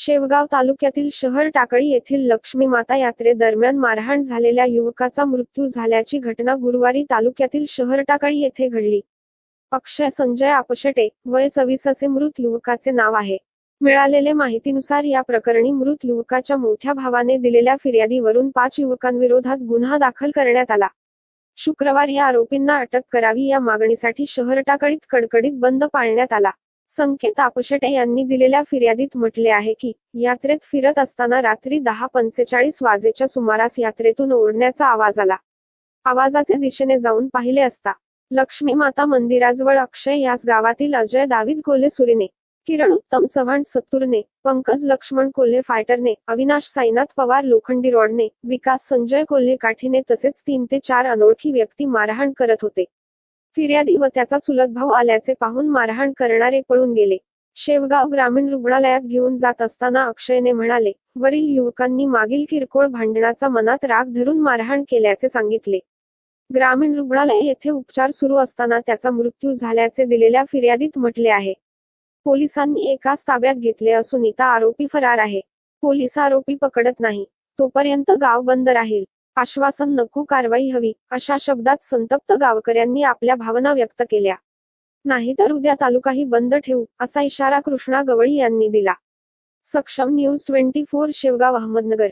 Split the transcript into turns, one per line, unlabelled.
शेवगाव तालुक्यातील शहर टाकळी येथील लक्ष्मी माता यात्रेदरम्यान मारहाण झालेल्या युवकाचा मृत्यू झाल्याची घटना गुरुवारी तालुक्यातील शहर टाकळी येथे घडली. अक्षय संजय आपशेटे वय चवीस असे मृत युवकाचे नाव आहे. मिळालेल्या माहितीनुसार या प्रकरणी मृत युवकाच्या मोठ्या भावाने दिलेल्या फिर्यादीवरून पाच युवकांविरोधात गुन्हा दाखल करण्यात आला. शुक्रवार या आरोपींना अटक करावी या मागणीसाठी शहर टाकळीत कडकडीत बंद पाळण्यात आला. संकेत आपशेटे यांनी दिलेल्या फिर्यादीत म्हटले आहे की यात्रेत फिरत असताना रात्री दहा पंचेचाळीस वाजेच्या सुमारास यात्रेतून ओढण्याचा आवाज आला. आवाजाचे दिशेने जाऊन पाहिले असता लक्ष्मी माता मंदिराजवळ अक्षय याच गावातील अजय दावीद कोल्हे सुरीने किरण उत्तम चव्हाण सत्तूरने पंकज लक्ष्मण कोल्हे फायटरने अविनाश साईनाथ पवार लोखंडी रॉडने विकास संजय कोल्हे काठीने तसेच तीन ते चार अनोळखी व्यक्ती मारहाण करत होते. फिर्यादी व त्याचा चुलत भाऊ आल्याचे पाहून मारहाण करणारे पळून गेले. शेवगाव ग्रामीण रुग्णालयात घेऊन जात असताना अक्षयने म्हणाले वरील युवकांनी मागील किरकोळ भांडणाचा मनात राग धरून मारहाण केल्याचे सांगितले. ग्रामीण रुग्णालय येथे उपचार सुरू असताना त्याचा मृत्यू झाल्याचे दिलेल्या फिर्यादीत म्हटले आहे. पोलिसांनी एकाच ताब्यात घेतले असून इथं आरोपी फरार आहे. पोलीस आरोपी पकडत नाही. तोपर्यंत गाव बंद राहील. आश्वासन नको कारवाई हवी अशा शब्दात संतप्त गावकऱ्यांनी आपल्या भावना व्यक्त केल्या. नाहीतर उद्या तालुकाही बंद ठेवू असा इशारा कृष्णा गवळी यांनी दिला. Saksham news twenty four Shevgaon Ahmednagar.